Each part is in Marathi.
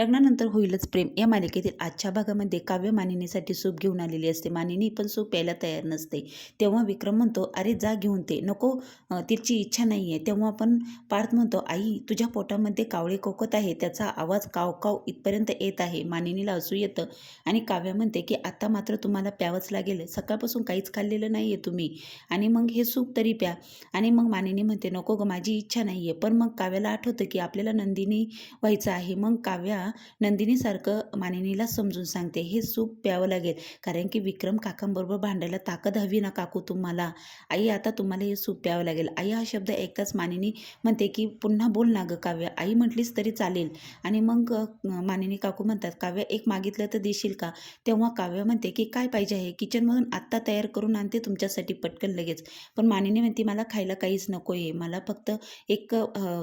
लग्नानंतर होईलच प्रेम. या मालिकेतील आजच्या भागामध्ये काव्य मानिनीसाठी सूप घेऊन आलेली असते. मानिनी पण सूप प्यायला तयार नसते. तेव्हा विक्रम म्हणतो अरे जा घेऊन ते. नको तिची इच्छा नाही आहे तेव्हा पण पार्थ म्हणतो आई तुझ्या पोटामध्ये कावळे कोकत आहे. त्याचा आवाज काव काव इथपर्यंत येत आहे मानिनीला असू येतं आणि काव्य म्हणते की आता मात्र तुम्हाला प्यावंच लागेल. सकाळपासून काहीच खाल्लेलं नाही आहे तुम्ही. आणि मग हे सूप तरी प्या. आणि मग मानिनी म्हणते नको ग माझी इच्छा नाही आहे पण मग काव्याला आठवतं की आपल्याला नंदिनी व्हायचं आहे. मग काव्या नंदिनीसारखं मानिनीला समजून सांगते हे सूप प्यावं लागेल कारण की विक्रम काकांबरोबर भांडायला ताकद हवी ना काकू तुम्हाला. आई आता तुम्हाला हे सूप प्यावं लागेल. आई हा शब्द ऐकताच मानिनी म्हणते की पुन्हा बोल ना गं काव्य. आई म्हटलीच तरी चालेल. आणि मग मानिनी काकू म्हणतात काव्य एक मागितलं तर देशील का? तेव्हा काव्य म्हणते की काय पाहिजे आहे? किचनमधून आत्ता तयार करून आणते तुमच्यासाठी पटकन लगेच. पण मानिनी म्हणते मला खायला काहीच नको आहे. मला फक्त एक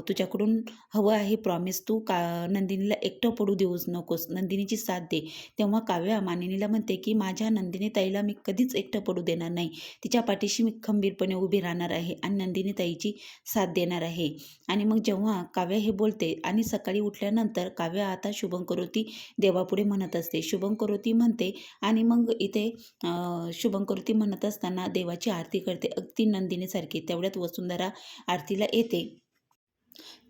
तुझ्याकडून हवं आहे प्रॉमिस. तू का नंदिनीला एकटं पडू देऊच नकोस. नंदिनीची साथ दे. तेव्हा काव्या मानिनीला म्हणते की माझ्या नंदिनी ताईला मी कधीच एकटं पडू देणार नाही. तिच्या पाठीशी मी खंबीरपणे उभी राहणार आहे आणि नंदिनी ताईची साथ देणार आहे. आणि मग जेव्हा काव्या हे बोलते आणि सकाळी उठल्यानंतर काव्या आता शुभंकरोती देवापुढे म्हणत असते. शुभंकरोती म्हणते आणि मग इथे शुभंकरोती म्हणत असताना देवाची आरती करते. अगदी नंदिनीसारखी. तेवढ्यात वसुंधरा आरतीला येते.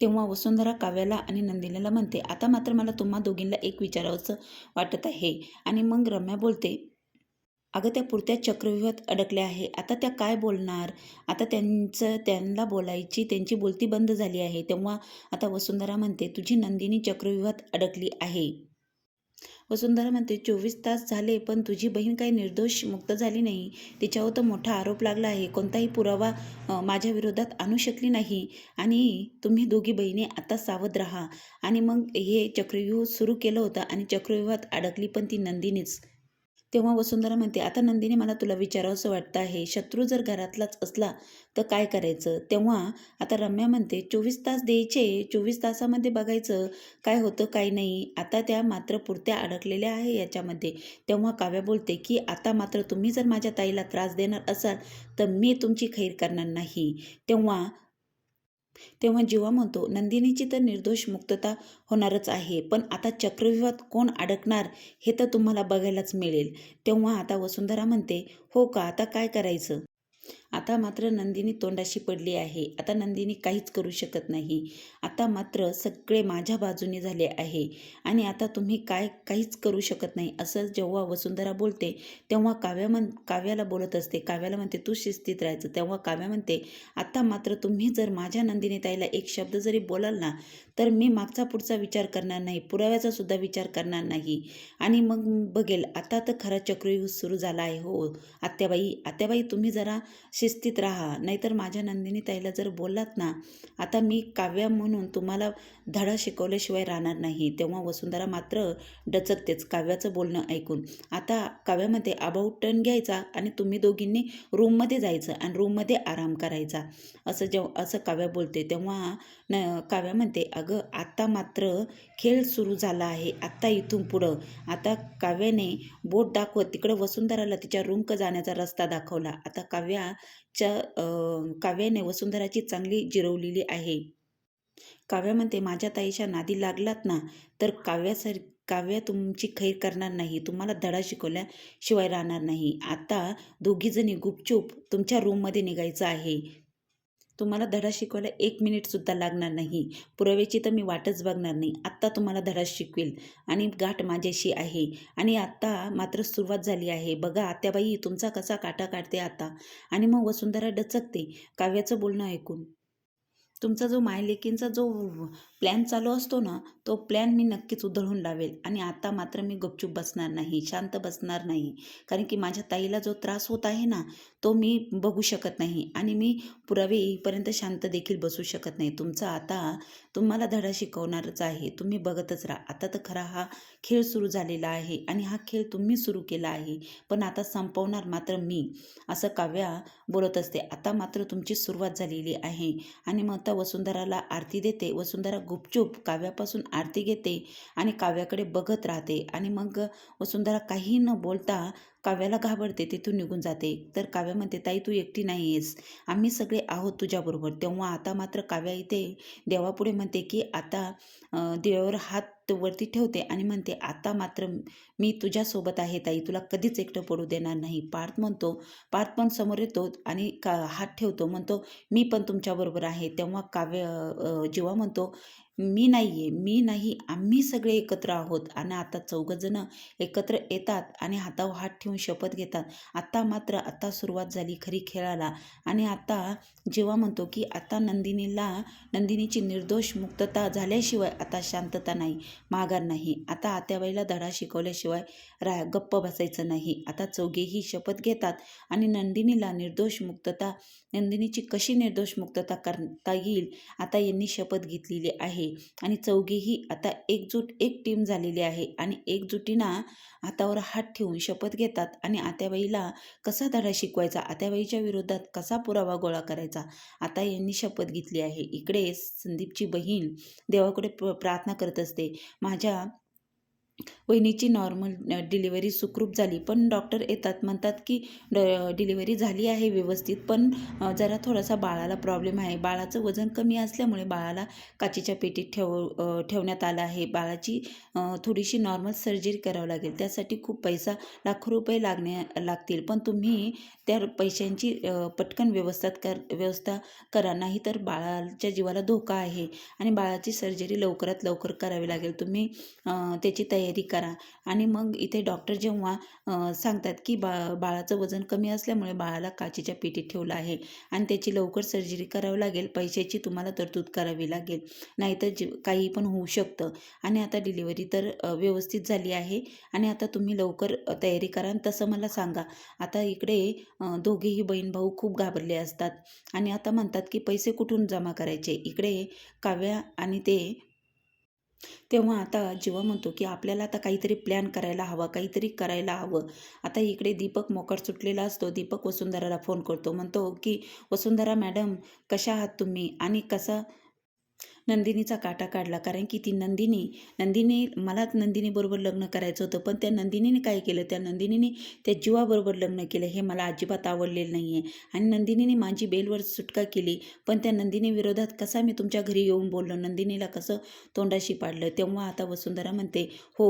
तेव्हा वसुंधरा काव्याला आणि नंदिनीला म्हणते आता मात्र मला तुम्हा दोघींना एक विचारावंसं वाटत आहे. आणि मग रम्या बोलते अगं त्या पुरत्या चक्रव्यूहात अडकल्या आहे. आता त्या काय बोलणार? आता त्यांचं त्यांना बोलायची त्यांची बोलती बंद झाली आहे. तेव्हा आता वसुंधरा म्हणते तुझी नंदिनी चक्रव्यूहात अडकली आहे. वसुंधरा म्हणते चोवीस तास झाले पण तुझी बहीण काही निर्दोष मुक्त झाली नाही. तिच्यावर तर मोठा आरोप लागला आहे. कोणताही पुरावा माझ्या विरोधात आणू शकली नाही. आणि तुम्ही दोघी बहिणी आता सावध राहा. आणि मग हे चक्रव्यूह सुरू केलं होतं आणि चक्रव्यूहात अडकली पण ती नंदिनीच. तेव्हा वसुंधरा म्हणते आता नंदिनी मला तुला विचारावंसं वाटतं आहे. शत्रू जर घरातलाच असला तर काय करायचं? तेव्हा आता रम्या म्हणते चोवीस तास द्यायचे. चोवीस तासामध्ये बघायचं काय होतं काय नाही. आता त्या मात्र पुरत्या अडकलेल्या आहे याच्यामध्ये. तेव्हा काव्या बोलते की आता मात्र तुम्ही जर माझ्या ताईला त्रास देणार असाल तर मी तुमची खैर करणार नाही. तेव्हा तेव्हा जीवा म्हणतो नंदिनीची तर निर्दोष मुक्तता होणारच आहे पण आता चक्रव्यूहात कोण अडकणार हे तर तुम्हाला बघायलाच मिळेल. तेव्हा आता वसुंधरा म्हणते हो का आता काय करायचं? आता मात्र नंदिनी तोंडाशी पडली आहे. आता नंदिनी काहीच करू शकत नाही. आता मात्र सगळे माझ्या बाजूने झाले आहे. आणि आता तुम्ही काय काहीच करू शकत नाही असं जेव्हा वसुंधरा बोलते तेव्हा काव्या म्हण काव्याला बोलत असते. काव्याला म्हणते तू शिस्तीत राहायचं. तेव्हा काव्या म्हणते आता मात्र तुम्ही जर माझ्या नंदिनी ताईला एक शब्द जरी बोलाल ना तर मी मागचा पुढचा विचार करणार नाही. पुराव्याचा सुद्धा विचार करणार नाही. आणि मग बघेल आता तर खरा चक्रव्यूह सुरू झाला आहे. हो आत्याबाई आत्याबाई तुम्ही जरा शिस्तीत राहा. नाहीतर माझ्या नंदिनी ताईला जर बोललात ना आता मी काव्या म्हणून तुम्हाला धडा शिकवल्याशिवाय राहणार नाही. तेव्हा वसुंधरा मात्र डचकतेच काव्याचं बोलणं ऐकून. आता काव्यामध्ये अबाऊट टर्न घ्यायचा आणि तुम्ही दोघींनी रूममध्ये जायचं आणि रूममध्ये आराम करायचा. असं जेव्हा असं काव्या बोलते. तेव्हा न काव्या म्हणते अगं आत्ता मात्र खेळ सुरू झाला आहे. आत्ता इथून पुढं. आता काव्याने बोट दाखवत तिकडं वसुंधराला तिच्या रूमक जाण्याचा रस्ता दाखवला. आता काव्याच्या काव्याने वसुंधराची चांगली जिरवलेली आहे. काव्या म्हणते माझ्या ताईच्या नादी लागलात ना तर काव्यासार काव्या तुमची खैर करणार नाही. तुम्हाला धडा शिकवल्याशिवाय राहणार नाही. आता दोघीजणी गुपचूप तुमच्या रूममध्ये निघायचं आहे. तुम्हाला धडा शिकवायला एक मिनिटसुद्धा लागणार नाही. पुराव्याची तर मी वाटच बघणार नाही. आत्ता तुम्हाला धडा शिकवेल. आणि गाठ माझ्याशी आहे. आणि आत्ता मात्र सुरुवात झाली आहे. बघा आत्याबाई तुमचा कसा काटा काढते आता? आणि मग वसुंधरा डचकते. काव्याचं बोलणं ऐकून. तुमचा जो मायलेकींचा जो प्लॅन चालू असतो ना तो प्लॅन मी नक्कीच उधळून लावेल. आणि आता मात्र मी गपचूप बसणार नाही शांत बसणार नाही. कारण की माझ्या ताईला जो त्रास होत आहे ना तो मी बघू शकत नाही. आणि मी पुरावे येईपर्यंत शांत देखील बसू शकत नाही. तुमचा आता तुम्हाला धडा शिकवणारच आहे. तुम्ही बघतच राहा. आता तर खरा हा खेळ सुरू झालेला आहे आणि हा खेळ तुम्ही सुरू केला आहे. पण आता संपवणार मात्र मी असं काव्या बोलत असते. आता मात्र तुमची सुरुवात झालेली आहे. आणि मग आता वसुंधराला आरती देते. वसुंधरा गुपचूप काव्यापासून आरती घेते आणि काव्याकडे बघत राहते. आणि मग वसुंधरा काही न बोलता काव्याला घाबरते तिथून निघून जाते. तर काव्या म्हणते ताई तू एकटी नाही आहेस आम्ही सगळे आहोत तुझ्याबरोबर. तेव्हा आता मात्र काव्या इथे देवापुढे म्हणते की आता देवावर हात वरती ठेवते आणि म्हणते आता मात्र मी तुझ्यासोबत आहे ताई. तुला कधीच एकटं पडू देणार नाही. पार्थ म्हणतो पार्थ पण समोर येतो आणि का हात ठेवतो. म्हणतो मी पण तुमच्याबरोबर आहे. तेव्हा काव्य जेव्हा जीवा म्हणतो मी नाही आहे मी नाही आम्ही सगळे एकत्र आहोत. आणि आता चौघजणं एकत्र येतात आणि हातावर हात ठेवून शपथ घेतात. आत्ता मात्र आत्ता सुरुवात झाली खरी खेळाला. आणि आता जेव्हा म्हणतो की आता नंदिनीला नंदिनीची निर्दोष मुक्तता झाल्याशिवाय आता शांतता नाही माघार नाही. आता आत्याबाईला धडा शिकवल्याशिवाय रा गप्प बसायचं नाही. आता चौघेही शपथ घेतात आणि नंदिनीला निर्दोष मुक्तता नंदिनीची कशी निर्दोष मुक्तता करता येईल? आता यांनी शपथ घेतलेली आहे. आणि चौघेही आता एकजूट एक टीम झालेली आहे. आणि एकजुटीनं हातावर हात ठेवून शपथ घेतात. आणि आत्याबाईला कसा धडा शिकवायचा? आत्याबाईच्या विरोधात कसा पुरावा गोळा करायचा? आता यांनी शपथ घेतली आहे. इकडे संदीपची बहीण देवाकडे प्रार्थना करत असते. माझ्या वहिनीची नॉर्मल डिलिव्हरी सुखरूप झाली. पण डॉक्टर येतात म्हणतात की ड डिलिव्हरी झाली आहे व्यवस्थित पण जरा थोडासा बाळाला प्रॉब्लेम आहे. बाळाचं वजन कमी असल्यामुळे बाळाला काचेच्या पेटीत ठेव ठेवण्यात आलं आहे. बाळाची थोडीशी नॉर्मल सर्जरी करावं लागेल. त्यासाठी खूप पैसा लाखो रुपये लागण्या लागतील. पण तुम्ही त्या पैशांची पटकन व्यवस्था कर व्यवस्था करा. नाही तर बाळाच्या जीवाला धोका आहे आणि बाळाची सर्जरी लवकरात लवकर करावी लागेल. तुम्ही त्याची तयारी तयारी करा. आणि मग इथे डॉक्टर जेव्हा सांगतात की बा बाळाचं वजन कमी असल्यामुळे बाळाला काचेच्या पेटीत ठेवलं आहे. आणि त्याची लवकर सर्जरी करावी लागेल. पैशाची तुम्हाला तरतूद करावी लागेल. नाहीतर जे काही पण होऊ शकतं. आणि आता डिलिव्हरी तर व्यवस्थित झाली आहे. आणि आता तुम्ही लवकर तयारी करा. आणि तसं मला सांगा. आता इकडे दोघेही बहीण भाऊ खूप घाबरले असतात. आणि आता म्हणतात की पैसे कुठून जमा करायचे? इकडे काव्या आणि ते तेव्हा आता जेव्हा म्हणतो की आपल्याला आता काहीतरी प्लॅन करायला हवा काहीतरी करायला हवं. आता इकडे दीपक मोकाट सुटलेला असतो. दीपक वसुंधराला फोन करतो. म्हणतो की वसुंधरा मॅडम कशा आहात तुम्ही? आणि कसा नंदिनीचा काटा काढला. कारण की ती नंदिनी नंदिनी मलाच नंदिनीबरोबर लग्न करायचं होतं पण त्या नंदिनीने काय केलं? त्या नंदिनीने त्या जीवाबरोबर लग्न केलं. हे मला अजिबात आवडलेलं नाही आहे आणि नंदिनीने माझी बेलवर सुटका केली पण त्या नंदिनी विरोधात कसा मी तुमच्या घरी येऊन बोललो? नंदिनीला कसं तोंडाशी पाडलं? तेव्हा आता वसुंधरा म्हणते हो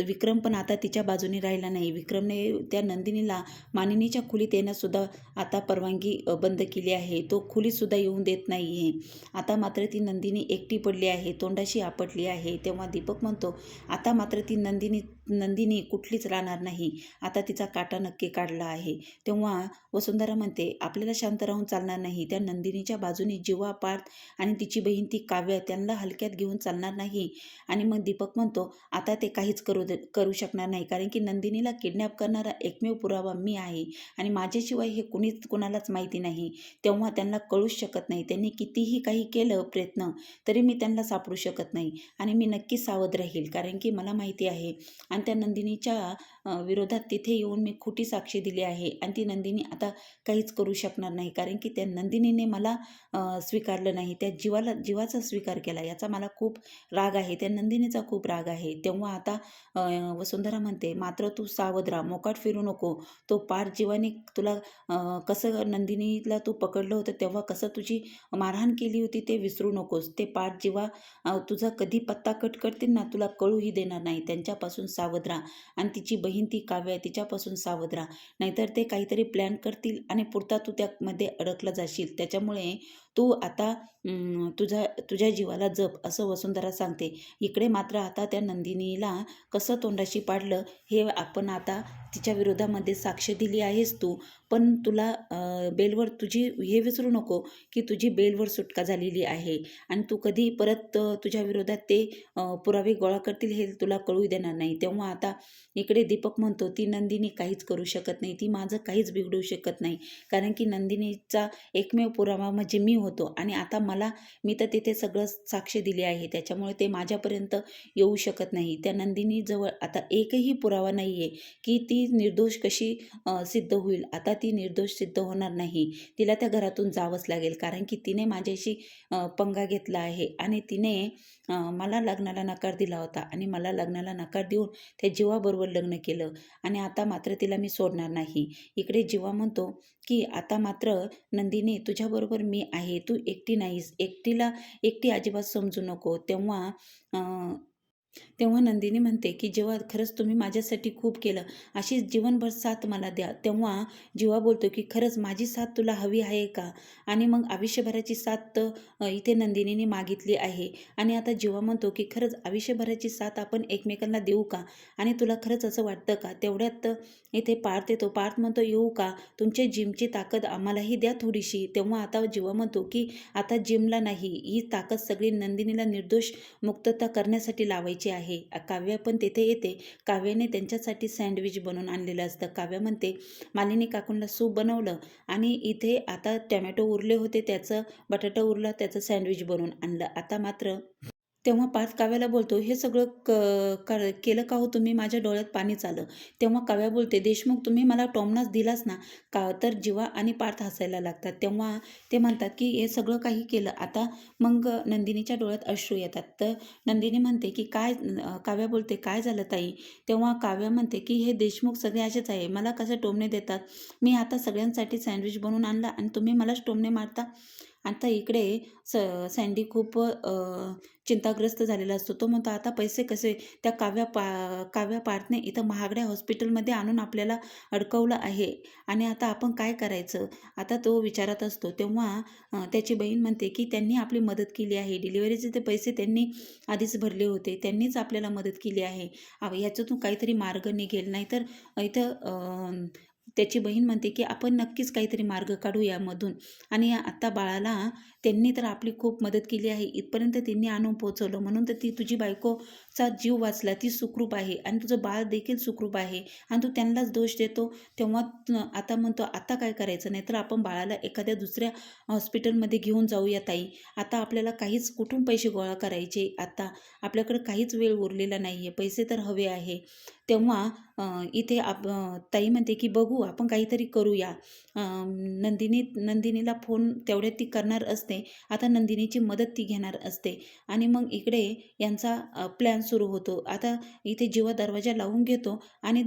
विक्रम पण आता तिच्या बाजूने राहिला नाही. विक्रमने त्या नंदिनीला मानिनीच्या खोलीत येण्यासुद्धा आता परवानगी बंद केली आहे. तो खोलीतसुद्धा येऊन देत नाही आहे आता मात्र ती नंदिनी एकटी पडली आहे तोंडाशी आपटली आहे तेव्हा दीपक म्हणतो आता मात्र ती नंदिनी नंदिनी कुठलीच राहणार नाही. आता तिचा काटा नक्की काढला आहे. तेव्हा वसुंधरा म्हणते आपल्याला शांत राहून चालणार नाही. त्या नंदिनीच्या बाजूने जीवा पार्थ आणि तिची बहीण ती काव्य त्यांना हलक्यात घेऊन चालणार नाही. आणि मग दीपक म्हणतो आता ते काहीच करू दे करू शकणार नाही. कारण की नंदिनीला किडनॅप करणारा एकमेव पुरावा मी आहे. आणि माझ्याशिवाय हे कुणीच कुणालाच माहिती नाही. तेव्हा त्यांना कळूच शकत नाही. त्यांनी कितीही काही केलं प्रयत्न तरी मी त्यांना सापडू शकत नाही. आणि मी नक्की सावध राहील. कारण की मला माहिती आहे आणि त्या नंदिनीच्या विरोधात तिथे येऊन मी खोटी साक्षी दिली आहे. आणि ती नंदिनी आता काहीच करू शकणार नाही. कारण की त्या नंदिनीने मला स्वीकारलं नाही. त्या जीवाला जीवाचा स्वीकार केला. याचा मला खूप राग आहे. त्या नंदिनीचा खूप राग आहे. तेव्हा आता वसुंधरा म्हणते मात्र तू सावध राहा. मोकाट फिरू नको. तो पार जीवाने तुला कसं नंदिनीला तू पकडलं होतं तेव्हा कसं तुझी मारहाण केली होती ते विसरू नकोस. ते पाठ जेव्हा तुझा कधी पत्ता कट करतील ना तुला कळूही देणार नाही. त्यांच्यापासून सावध राहा. आणि तिची बहीण ती काव्य आहे तिच्यापासून सावध राहा. नाहीतर ते काहीतरी प्लॅन करतील आणि पुरता तू त्यामध्ये अडकला जाशील. त्याच्यामुळे तू आता तुझा तुझ्या जीवाला जप असं वसुंधरा सांगते. इकडे मात्र आता त्या नंदिनीला कसं तोंडाशी पाडलं हे आपण आता तिच्या विरोधामध्ये साक्ष दिली आहेस तू. पण तुला बेलवर तुझी हे विसरू नको की तुझी बेलवर सुटका झालेली आहे. आणि तू कधी परत तुझ्या विरोधात ते पुरावे गोळा करतील हे तुला कळू देणार नाही. तेव्हा आता इकडे दीपक म्हणतो ती नंदिनी काहीच करू शकत नाही. ती माझं काहीच बिघडू शकत नाही. कारण की नंदिनीचा एकमेव पुरावा म्हणजे मी होतो. आणि आता मला मी तर तिथे सगळं साक्ष दिली आहे. त्याच्यामुळे ते माझ्यापर्यंत येऊ शकत नाही. त्या नंदिनीजवळ आता एकही पुरावा नाही आहे की ती निर्दोष कशी सिद्ध होईल. आता ती निर्दोष सिद्ध होणार नाही. तिला त्या घरातून जावंच लागेल. कारण की तिने माझ्याशी पंगा घेतला आहे. आणि तिने मला लग्नाला नकार दिला होता. आणि मला लग्नाला नकार देऊन त्या जीवाबरोबर लग्न केलं. आणि आता मात्र तिला मी सोडणार नाही. इकडे जीवा म्हणतो की आता मात्र नंदिनी तुझ्याबरोबर मी आहे. तू एकटी नाहीस. एकटीला एकटी अजिबात समजू नको. तेव्हा तेव्हा नंदिनी म्हणते की जेव्हा खरंच तुम्ही माझ्यासाठी खूप केलं अशीच जीवनभर साथ मला द्या. तेव्हा जीवा बोलतो की खरंच माझी साथ तुला हवी आहे का? आणि मग आयुष्यभराची साथ तर इथे नंदिनीने मागितली आहे. आणि आता जीवा म्हणतो की खरंच आयुष्यभराची साथ आपण एकमेकांना देऊ का? आणि तुला खरंच असं वाटतं का? तेवढ्यात इथे पार्थ येतो. पार्थ म्हणतो येऊ का? तुमच्या जिमची ताकद आम्हालाही द्या थोडीशी. तेव्हा आता जीवा म्हणतो की आता जिमला नाही. ही ताकद सगळी नंदिनीला निर्दोष मुक्तता करण्यासाठी लावायची आहे. काव्य पण तेथे येते. काव्याने त्यांच्यासाठी सँडविच बनवून आणलेलं असतं. काव्य म्हणते मालिनी काकूंना सूप बनवलं आणि इथे आता टमॅटो उरले होते. त्याचं बटाटा उरला त्याचं सँडविच बनवून आणलं. आता मात्र तेव्हा पाच काव्याला बोलतो हे सगळं क कर केलं का हो तुम्ही? माझ्या डोळ्यात पाणीच आलं तेव्हा काव्या बोलते देशमुख तुम्ही मला टोमनाच दिलाच ना का? तर जीवा आणि पार्थ हसायला लागतात. तेव्हा ते म्हणतात की हे सगळं काही केलं आता मग नंदिनीच्या डोळ्यात अश्रू येतात. तर नंदिनी म्हणते की काय काव्या बोलते काय झालं ताई? तेव्हा काव्या म्हणते की हे देशमुख सगळे असेच आहे मला कसं टोमणे देतात? मी आता सगळ्यांसाठी सँडविच बनवून आणला आणि तुम्ही मलाच टोमणे मारता? आता इकडे स सँडी खूप चिंताग्रस्त झालेला असतो. तो म्हणतो आता पैसे कसे त्या काव्या पा काव्या पार्थने इथं महागड्या हॉस्पिटलमध्ये आणून आपल्याला अडकवलं आहे. आणि आता आपण काय करायचं? आता तो विचारत असतो. तेव्हा त्याची बहीण म्हणते की त्यांनी आपली मदत केली आहे. डिलिव्हरीचे ते पैसे त्यांनी आधीच भरले होते. त्यांनीच आपल्याला मदत केली आहे. याच्यातून काहीतरी मार्ग निघेल. नाहीतर इथं त्याची बहीण म्हणते की आपण नक्कीच काहीतरी मार्ग काढू यामधून. आणि आत्ता बाळाला त्यांनी तर आपली खूप मदत केली आहे. इथपर्यंत त्यांनी आणून पोचवलं म्हणून तर ती तुझी बायको चा जीव वाचला ती सुखरूप आहे आणि तुझं बाळ देखील सुखरूप आहे आणि तू त्यांनाच दोष देतो तेव्हा आता म्हणतो आता काय करायचं? नाही तर आपण बाळाला एखाद्या दुसऱ्या हॉस्पिटलमध्ये घेऊन जाऊया ताई. आता आपल्याला काहीच कुठून पैसे गोळा करायचे? आता आपल्याकडे काहीच वेळ उरलेला नाही आहे पैसे तर हवे आहे. तेव्हा इथे आप ताई म्हणते की बघू आपण काहीतरी करूया. नंदिनी नंदिनीला फोन तेवढ्यात ती करणार असते. आता नंदिनीची मदत ती घेणार असते. आणि मग इकडे यांचा प्लॅन सुरू होतो. आता इथे जेव्हा दरवाजा लावून घेतो आणि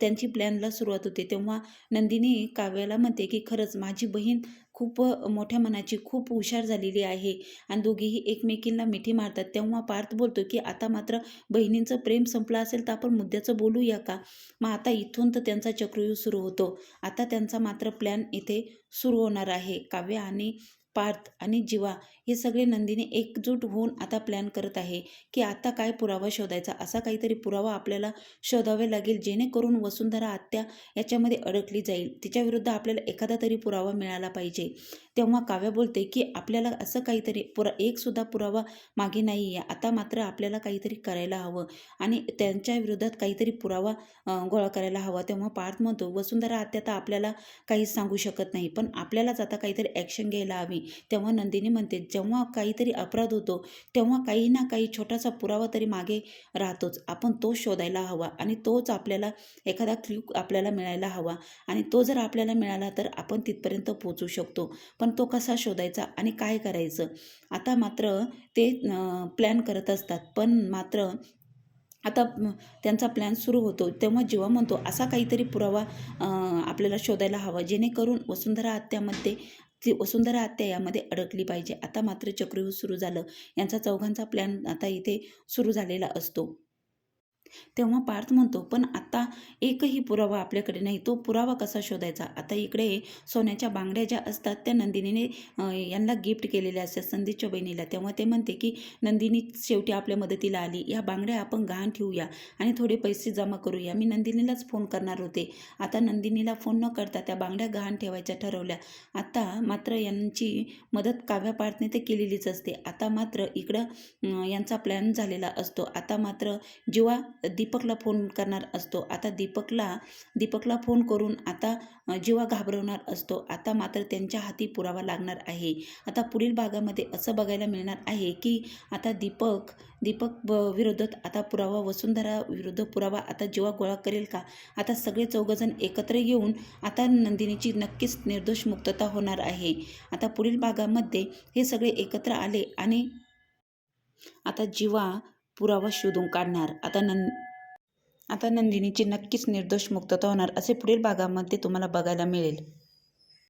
त्यांची प्लॅनला सुरुवात होते तेव्हा नंदिनी काव्याला म्हणते की खरंच माझी बहीण खूप मोठ्या मनाची खूप हुशार झालेली आहे आणि दोघीही एकमेकींना मिठी मारतात. तेव्हा पार्थ बोलतो की आता मात्र बहिणींचं प्रेम संपलं असेल तर आपण मुद्द्याचं बोलूया का? मग आता इथून तर त्यांचा चक्रव्यूह सुरू होतो. आता त्यांचा मात्र प्लॅन इथे सुरू होणार आहे. काव्य आणि पार्थ आणि जीवा हे सगळे नंदिनी एकजूट होऊन आता प्लॅन करत आहे की आता काय पुरावा शोधायचा? असा काहीतरी पुरावा आपल्याला शोधावे लागेल जेणेकरून वसुंधरा आत्या याच्यामध्ये अडकली जाईल. तिच्याविरुद्ध आपल्याला एखादा तरी पुरावा मिळाला पाहिजे. तेव्हा काव्या बोलते की आपल्याला असं काहीतरी पुरा एकसुद्धा पुरावा मागे नाही आहे आता मात्र आपल्याला काहीतरी करायला हवं आणि त्यांच्या विरोधात काहीतरी पुरावा गोळा करायला हवा. तेव्हा पार्थ म्हणतो वसुंधरा आत्या तर आपल्याला काहीच सांगू शकत नाही पण आपल्यालाच आता काहीतरी ॲक्शन घ्यायला हवी. तेव्हा नंदिनी म्हणते जेव्हा काहीतरी अपराध होतो तेव्हा काही ना काही छोटासा पुरावा तरी मागे राहतोच. आपण तो शोधायला हवा आणि तोच आपल्याला एखादा क्ल्यू आपल्याला मिळायला हवा आणि तो जर आपल्याला मिळाला तर आपण तिथपर्यंत पोचू शकतो. पण तो कसा शोधायचा आणि काय करायचं? आता मात्र ते प्लॅन करत असतात. पण मात्र आता त्यांचा प्लॅन सुरू होतो. तेव्हा जेव्हा म्हणतो असा काहीतरी पुरावा आपल्याला शोधायला हवा. जेणेकरून वसुंधरा हत्यामध्ये ती वसुंधरा आत्या यामध्ये अडकली पाहिजे. आता मात्र चक्रव्यूह सुरू झालं. यांचा चौघांचा प्लॅन आता इथे सुरू झालेला असतो. तेव्हा पार्थ म्हणतो पण आता एकही पुरावा आपल्याकडे नाही. तो पुरावा कसा शोधायचा? आता इकडे सोन्याच्या बांगड्या ज्या असतात त्या नंदिनीने यांना गिफ्ट केलेल्या असतात संदीपच्या बहिणीला. तेव्हा ते म्हणते की नंदिनी शेवटी आपल्या मदतीला आली. या बांगड्या आपण गहाण ठेवूया आणि थोडे पैसे जमा करूया. मी नंदिनीलाच फोन करणार होते. आता नंदिनीला फोन न करता त्या बांगड्या गहाण ठेवायच्या ठरवल्या. आता मात्र यांची मदत काव्या पार्थने ते केलेलीच असते. आता मात्र इकडं यांचा प्लॅन झालेला असतो. आता मात्र जेव्हा दीपकला फोन करणार असतो. आता दीपकला दीपकला फोन करून आता जीवा घाबरवणार असतो आता मात्र त्यांच्या हाती पुरावा लागणार आहे. आता पुढील भागामध्ये असं बघायला मिळणार आहे की आता दीपक दीपक ब विरोधात आता पुरावा वसुंधरा विरुद्ध पुरावा आता जीवा गोळा करेल का? आता सगळे चौघजण एकत्र येऊन आता नंदिनीची नक्कीच निर्दोष मुक्तता होणार आहे. आता पुढील भागामध्ये हे सगळे एकत्र आले आणि आता जीवा पुरावा शोधून काढणार. आता नं आता नंदिनीची नक्कीच निर्दोष मुक्तता होणार असे पुढील भागामध्ये तुम्हाला बघायला मिळेल.